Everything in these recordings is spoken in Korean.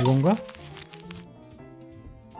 이건가?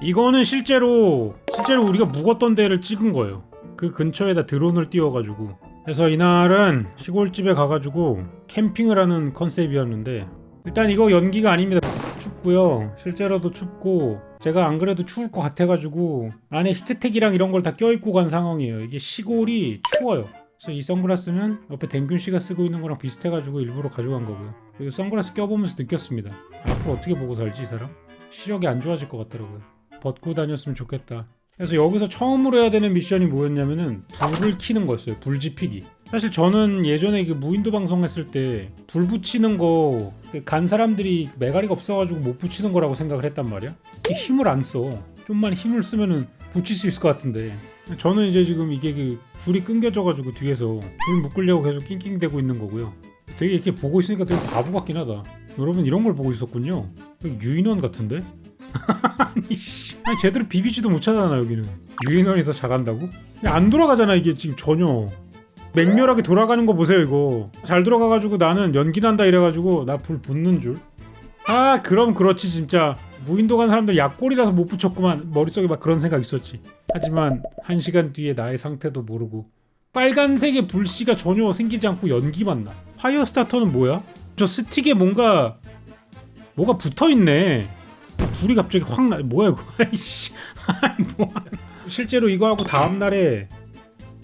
이거는 실제로 실제로 우리가 묵었던 데를 찍은 거예요. 그 근처에다 드론을 띄워가지고 그래서 이날은 시골집에 가가지고 캠핑을 하는 컨셉이었는데 일단 이거 연기가 아닙니다. 춥고요. 실제로도 춥고 제가 안 그래도 추울 것 같아가지고 안에 히트텍이랑 이런 걸 다 껴입고 간 상황이에요. 이게 시골이 추워요. 그래서 이 선글라스는 옆에 댕균 씨가 쓰고 있는 거랑 비슷해가지고 일부러 가져간 거고요. 그리고 선글라스 껴보면서 느꼈습니다. 앞으로 어떻게 보고 살지 이 사람? 시력이 안 좋아질 것 같더라고요. 벗고 다녔으면 좋겠다. 그래서 여기서 처음으로 해야 되는 미션이 뭐였냐면은 불을 켜는 거였어요. 불 지피기. 사실 저는 예전에 그 무인도 방송했을 때 불 붙이는 거 간 사람들이 메가리가 없어가지고 못 붙이는 거라고 생각을 했단 말이야. 힘을 안 써. 좀만 힘을 쓰면은 붙일 수 있을 것 같은데 저는 이제 지금 이게 그 줄이 끊겨져가지고 뒤에서 줄 묶으려고 계속 낑낑대고 있는 거고요. 되게 이렇게 보고 있으니까 되게 바보 같긴 하다. 여러분 이런 걸 보고 있었군요. 유인원 같은데? 아니 제대로 비비지도 못하잖아 여기는. 유인원이 더 잘한다고? 그냥 안 돌아가잖아 이게 지금 전혀. 맹렬하게 돌아가는 거 보세요 이거. 잘 돌아가가지고 나는 연기 난다 이래가지고 나 불 붙는 줄. 아 그럼 그렇지 진짜 무인도 간 사람들 약골이라서 못 붙였구만 머릿속에 막 그런 생각 있었지 하지만 한 시간 뒤에 나의 상태도 모르고 빨간색의 불씨가 전혀 생기지 않고 연기만 나 파이어 스타터는 뭐야? 저 스틱에 뭔가 뭐가 붙어있네. 불이 갑자기 확 나 뭐야 이거? 아이씨. 뭐야 실제로 이거 하고 다음 날에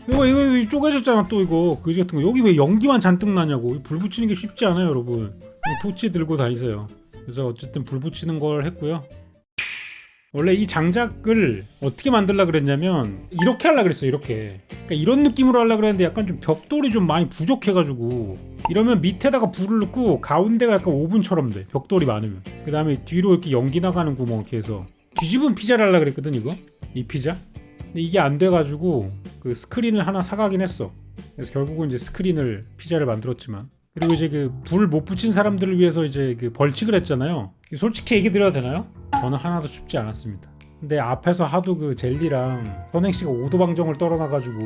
이거 이거 쪼개졌잖아 또 이거. 그지 같은 거. 여기 왜 연기만 잔뜩 나냐고. 불 붙이는 게 쉽지 않아요 여러분. 토치 들고 다니세요. 그래서 어쨌든 불 붙이는 걸 했고요. 원래 이 장작을 어떻게 만들라 그랬냐면 이렇게 하려 그랬어요. 이렇게. 그러니까 이런 느낌으로 하려 그랬는데 약간 좀 벽돌이 좀 많이 부족해가지고 이러면 밑에다가 불을 넣고 가운데가 약간 오븐처럼 돼. 벽돌이 많으면. 그 다음에 뒤로 이렇게 연기 나가는 구멍 이렇게 해서 뒤집은 피자를 하려 그랬거든 이거. 이 피자. 근데 이게 안 돼가지고 그 스크린을 하나 사가긴 했어. 그래서 결국은 이제 스크린을 피자를 만들었지만 그리고 이제 그 불 못 붙인 사람들을 위해서 이제 그 벌칙을 했잖아요. 솔직히 얘기 드려도 되나요? 저는 하나도 춥지 않았습니다. 근데 앞에서 하도 그 젤리랑 선행 씨가 오도방정을 떨어놔가지고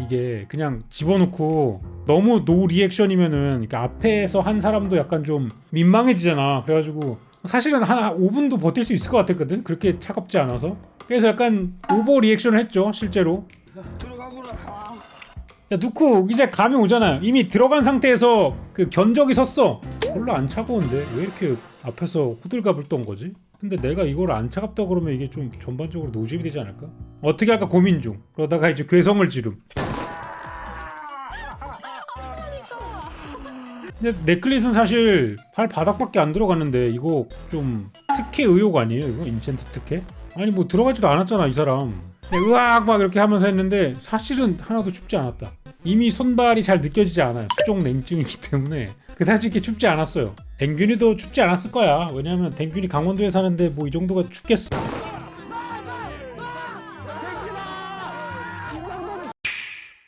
이게 그냥 집어넣고 너무 노 리액션이면은 그러니까 앞에서 한 사람도 약간 좀 민망해지잖아. 그래가지고 사실은 한 5분도 버틸 수 있을 것 같았거든. 그렇게 차갑지 않아서. 그래서 약간 오버 리액션을 했죠. 실제로. 자 누쿠 이제 감이 오잖아요 이미 들어간 상태에서 그 견적이 섰어 별로 안 차가운데 왜 이렇게 앞에서 호들갑을 떤 거지? 근데 내가 이걸 안 차갑다 그러면 이게 좀 전반적으로 노잼이 되지 않을까? 어떻게 할까 고민 중. 그러다가 이제 괴성을 지름. 근데 넥클릿은 사실 발 바닥밖에 안 들어갔는데 이거 좀 특혜 의혹 아니에요 이거? 인챈트 특혜? 아니 뭐 들어가지도 않았잖아 이 사람. 으악 막 이렇게 하면서 했는데 사실은 하나도 춥지 않았다. 이미 손발이 잘 느껴지지 않아요. 수족 냉증이기 때문에. 그다지 이렇게 춥지 않았어요 댕균이도 춥지 않았을 거야. 왜냐면 댕균이 강원도에 사는데 뭐 이 정도가 춥겠어.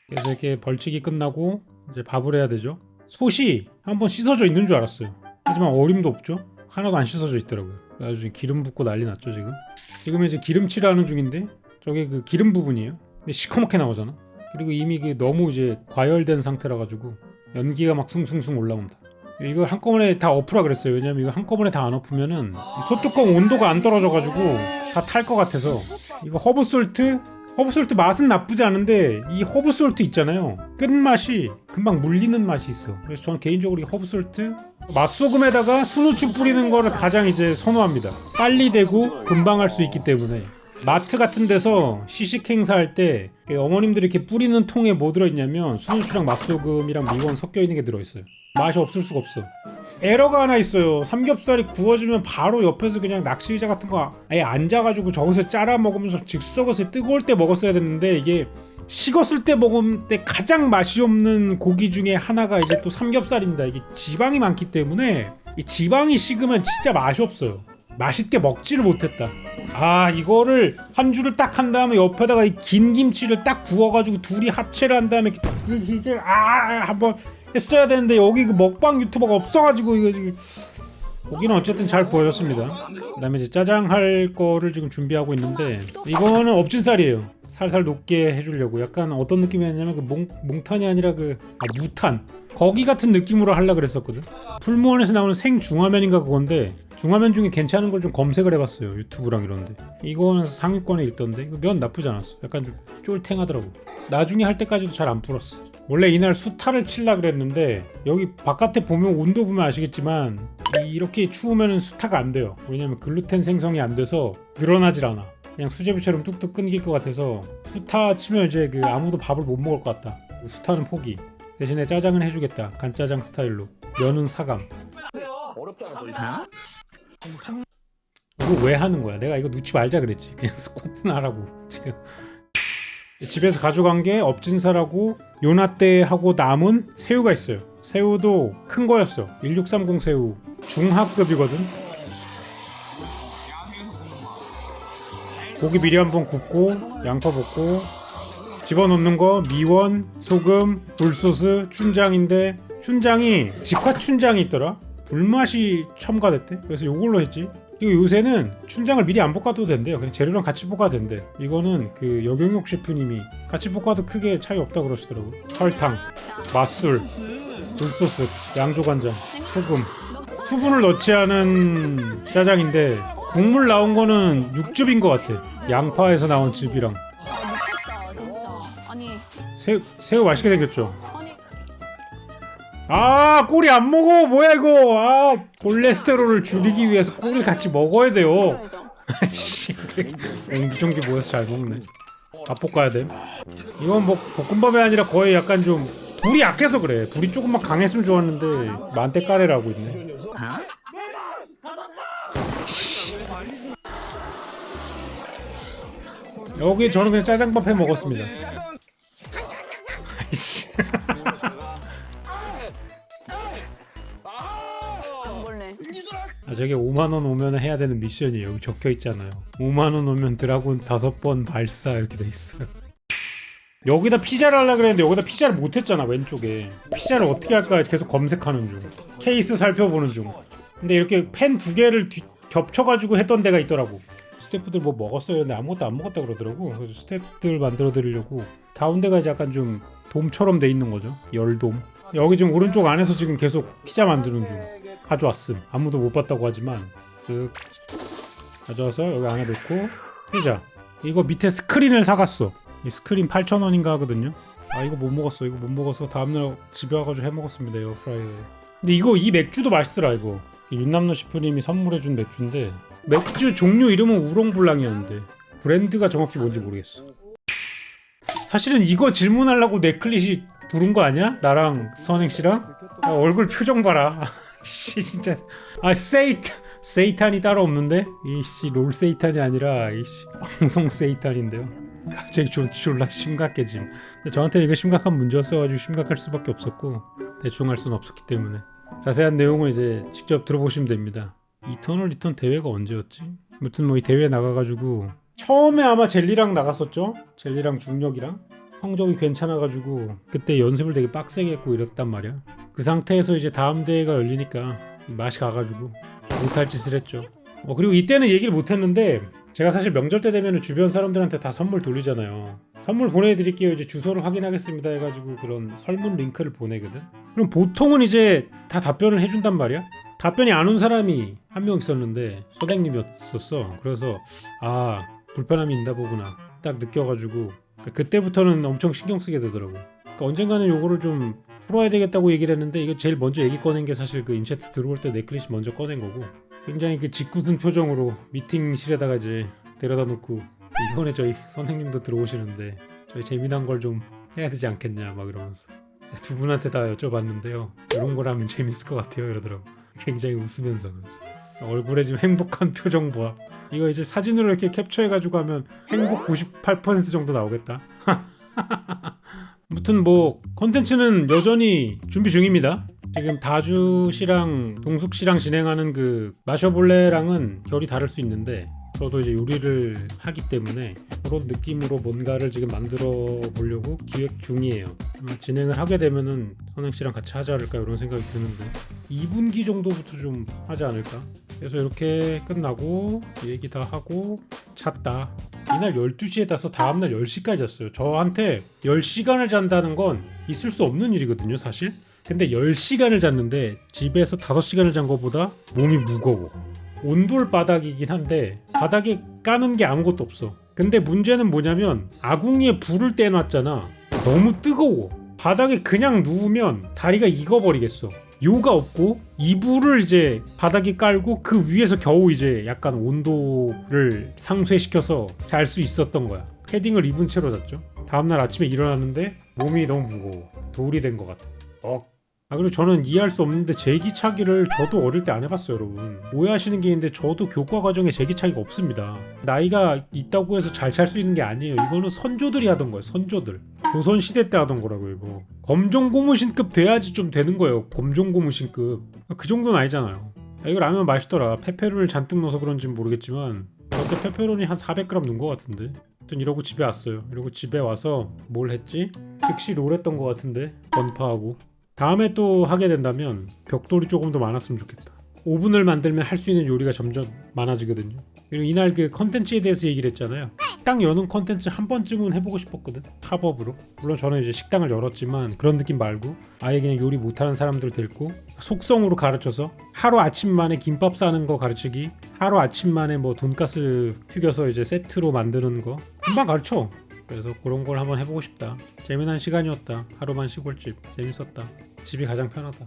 그래서 이렇게 벌칙이 끝나고 이제 밥을 해야 되죠. 솥이 한번 씻어져 있는 줄 알았어요. 하지만 어림도 없죠. 하나도 안 씻어져 있더라고요. 지금 기름 붓고 난리 났죠 지금. 지금 이제 기름칠을 하는 중인데 저게 그 기름 부분이에요. 근데 시커멓게 나오잖아. 그리고 이미 그 너무 이제 과열된 상태라 가지고 연기가 막 숭숭숭 올라온다 이걸 한꺼번에 다 엎으라 그랬어요. 왜냐면 이거 한꺼번에 다 안 엎으면은 이 소뚜껑 온도가 안 떨어져 가지고 다 탈 것 같아서. 이거 허브 솔트? 허브 솔트 맛은 나쁘지 않은데 이 허브 솔트 있잖아요. 끝맛이 금방 물리는 맛이 있어. 그래서 저는 개인적으로 이 허브 솔트 맛소금에다가 순우추 뿌리는 거를 가장 이제 선호합니다. 빨리 되고 금방 할 수 있기 때문에. 마트 같은 데서 시식 행사할 때 어머님들이 이렇게 뿌리는 통에 뭐 들어있냐면 순우추랑 맛소금이랑 미원 섞여 있는 게 들어있어요 맛이 없을 수가 없어. 에러가 하나 있어요. 삼겹살이 구워지면 바로 옆에서 그냥 낚시 의자 같은 거 아예 앉아가지고 저기서 짜라 먹으면서 즉석에서 뜨거울 때 먹었어야 됐는데 이게 식었을 때 먹을 때 가장 맛이 없는 고기 중에 하나가 이제 또 삼겹살입니다. 이게 지방이 많기 때문에 이 지방이 식으면 진짜 맛이 없어요. 맛있게 먹지를 못했다. 아 이거를 한 줄을 딱 한 다음에 옆에다가 이 긴 김치를 딱 구워가지고 둘이 합체를 한 다음에 이게 아 한번 했어야 되는데 여기 그 먹방 유튜버가 없어가지고 이거 지금 고기는 어쨌든 잘 구워졌습니다. 그다음에 이제 짜장 할 거를 지금 준비하고 있는데 이거는 엎진 쌀이에요. 살살 녹게 해주려고. 약간 어떤 느낌이었냐면 그 몽, 몽탄이 아니라 그 아, 무탄. 거기 같은 느낌으로 하려 그랬었거든. 풀무원에서 나오는 생 중화면인가 그건데 중화면 중에 괜찮은 걸 좀 검색을 해봤어요. 유튜브랑 이런데. 이거는 상위권에 있던데 이거 면 나쁘지 않았어. 약간 좀 쫄탱하더라고. 나중에 할 때까지도 잘안 불었어 원래 이날 수타를 칠라 그랬는데 여기 바깥에 보면 온도 보면 아시겠지만 이- 이렇게 추우면은 수타가 안 돼요. 왜냐면 글루텐 생성이 안 돼서 늘어나질 않아. 그냥 수제비처럼 뚝뚝 끊길 것 같아서 수타 치면 이제 그 아무도 밥을 못 먹을 것 같다. 수타는 포기. 대신에 짜장은 해주겠다. 간짜장 스타일로. 면은 사감. 어렵잖아 더 이거 왜 하는 거야? 내가 이거 넣지 말자 그랬지. 그냥 스쿼트나 하라고 지금. 집에서 가져간 게 업진사라고 요나 때 하고 남은 새우가 있어요. 새우도 큰 거였어. 1630 새우 중하급이거든. 고기 미리 한번 굽고 양파 볶고 집어넣는 거 미원, 소금, 굴소스, 춘장인데 춘장이 직화 춘장이 있더라. 불맛이 첨가됐대. 그래서 이걸로 했지. 그리고 요새는 춘장을 미리 안 볶아도 된대요. 그냥 재료랑 같이 볶아도 된대. 이거는 그 여경록 셰프님이 같이 볶아도 크게 차이 없다 그러시더라고. 설탕, 맛술, 굴소스, 양조간장, 소금, 수분을 넣지 않은 짜장인데 국물 나온 거는 육즙인 것 같아. 양파에서 나온 즙이랑 아, 새우 맛있게 생겼죠. 아 꼬리 안 먹어. 뭐야 이거. 아 콜레스테롤을 줄이기 위해서 꼬리 같이 먹어야 돼요. 아이씨 옹기종기 모여서 잘 먹네. 밥 볶아야 돼. 이건 뭐 볶음밥이 아니라 거의 약간 좀 불이 약해서 그래. 불이 조금만 강했으면 좋았는데 만대가래라고 있네. 씨. 여기 저는 그냥 짜장밥 해 먹었습니다. 아이씨 아 저게 5만 원 오면 해야 되는 미션이에요. 여기 적혀 있잖아요. 5만 원 오면 드라군 다섯 번 발사 이렇게 돼 있어요. 여기다 피자를 하려 그랬는데 여기다 피자를 못 했잖아 왼쪽에. 피자를 어떻게 할까 계속 검색하는 중. 케이스 살펴보는 중. 근데 이렇게 펜 두 개를 뒤- 겹쳐가지고 했던 데가 있더라고. 스태프들 뭐 먹었어요? 근데 아무것도 안 먹었다 그러더라고. 그래서 스태프들 만들어 드리려고 가운데가 이제 약간 좀 돔처럼 돼 있는 거죠. 열돔. 여기 지금 오른쪽 안에서 지금 계속 피자 만드는 중. 가져왔음. 아무도 못 봤다고 하지만 쓱 가져와서 여기 안에 넣고 피자. 이거 밑에 스크린을 사갔어. 이 스크린 8,000원인가 하거든요. 아 이거 못 먹었어. 이거 못 먹어서 다음날 집에 와가지고 해 먹었습니다. 에어프라이어에. 근데 이거 이 맥주도 맛있더라 이거. 이 윤남노 셰프님이 선물해준 맥주인데 맥주 종류 이름은 우롱블랑이었는데 브랜드가 정확히 뭔지 모르겠어. 사실은 이거 질문하려고 넷클릿이 부른 거 아니야? 나랑 선행 씨랑? 야, 얼굴 표정 봐라. 씨 진짜 아 세이트 세이탄이 따로 없는데 이씨 롤 세이탄이 아니라 이씨 방송 세이탄인데요. 갑자기 졸, 졸라 심각해짐. 근데 저한테는 이거 심각한 문제였어가지고 심각할 수밖에 없었고 대충 할 수는 없었기 때문에 자세한 내용은 이제 직접 들어보시면 됩니다. 이터널 리턴 대회가 언제였지? 아무튼 뭐 이 대회 나가가지고 처음에 아마 젤리랑 나갔었죠. 젤리랑 중력이랑 성적이 괜찮아가지고 그때 연습을 되게 빡세게 했고 이랬단 말이야. 그 상태에서 이제 다음 대회가 열리니까 맛이 가가지고 못할 짓을 했죠. 어, 그리고 이때는 얘기를 못했는데 제가 사실 명절 때 되면 주변 사람들한테 다 선물 돌리잖아요. 선물 보내드릴게요. 이제 주소를 확인하겠습니다 해가지고 그런 설문 링크를 보내거든. 그럼 보통은 이제 다 답변을 해준단 말이야. 답변이 안 온 사람이 한 명 있었는데 서댕님이었었어. 그래서 아 불편함이 있나 보구나 딱 느껴가지고 그때부터는 엄청 신경 쓰게 되더라고. 그러니까 언젠가는 요거를 좀 풀어야 되겠다고 얘기를 했는데 이거 제일 먼저 얘기 꺼낸 게 사실 그 인체트 들어올 때 넷클릿이 먼저 꺼낸 거고 굉장히 그 짓궂은 표정으로 미팅실에다가 이제 데려다 놓고 이번에 저희 선생님도 들어오시는데 저희 재미난 걸 좀 해야 되지 않겠냐 막 이러면서 두 분한테 다 여쭤봤는데요. 이런 거라면 재밌을 것 같아요 이러더라고 굉장히 웃으면서 얼굴에 지금 행복한 표정 봐. 이거 이제 사진으로 이렇게 캡처해가지고 하면 행복 98% 정도 나오겠다. 아 무튼 뭐 컨텐츠는 여전히 준비 중입니다. 지금 다주 씨랑 동숙 씨랑 진행하는 그 마셔볼래랑은 결이 다를 수 있는데 저도 이제 요리를 하기 때문에 그런 느낌으로 뭔가를 지금 만들어 보려고 기획 중이에요. 진행을 하게 되면은 선행 씨랑 같이 하지 않을까 이런 생각이 드는데 2분기 정도부터 좀 하지 않을까. 그래서 이렇게 끝나고 얘기 다 하고 잤다. 이날 12시에 자서 다음날 10시까지 잤어요. 저한테 10시간을 잔다는 건 있을 수 없는 일이거든요, 사실. 근데 10시간을 잤는데 집에서 5시간을 잔 것보다 몸이 무거워. 온돌 바닥이긴 한데 바닥에 까는 게 아무것도 없어. 근데 문제는 뭐냐면 아궁이에 불을 떼놨잖아. 너무 뜨거워. 바닥에 그냥 누우면 다리가 익어버리겠어. 요가 없고 이불을 이제 바닥에 깔고 그 위에서 겨우 이제 약간 온도를 상쇄시켜서 잘 수 있었던 거야. 패딩을 입은 채로 잤죠. 다음날 아침에 일어났는데 몸이 너무 무거워. 돌이 된 것 같아. 어. 아 그리고 저는 이해할 수 없는데 제기차기를 저도 어릴 때 안 해봤어요 여러분. 오해하시는 게 있는데 저도 교과 과정에 제기차기가 없습니다. 나이가 있다고 해서 잘 찰 수 있는 게 아니에요. 이거는 선조들이 하던 거예요 선조들. 조선시대 때 하던 거라고요 이거. 검정고무신급 돼야지 좀 되는 거예요 검정고무신급. 그 정도는 아니잖아요. 아, 이거 라면 맛있더라. 페페론을 잔뜩 넣어서 그런지는 모르겠지만 저때? 페페론이 한 400g 넣은 것 같은데? 아무튼 이러고 집에 왔어요. 이러고 집에 와서 뭘 했지? 즉시 롤 했던 것 같은데? 번파하고 다음에 또 하게 된다면 벽돌이 조금 더 많았으면 좋겠다. 오븐을 만들면 할 수 있는 요리가 점점 많아지거든요. 그리고 이날 그 컨텐츠에 대해서 얘기를 했잖아요. 식당 여는 컨텐츠 한 번쯤은 해보고 싶었거든. 팝업으로. 물론 저는 이제 식당을 열었지만 그런 느낌 말고 아예 그냥 요리 못하는 사람들 데리고 속성으로 가르쳐서 하루 아침 만에 김밥 싸는 거 가르치기, 하루 아침 만에 뭐 돈가스 튀겨서 이제 세트로 만드는 거 금방 가르쳐. 그래서 그런 걸 한번 해보고 싶다. 재미난 시간이었다. 하루만 시골집 재밌었다. 집이 가장 편하다.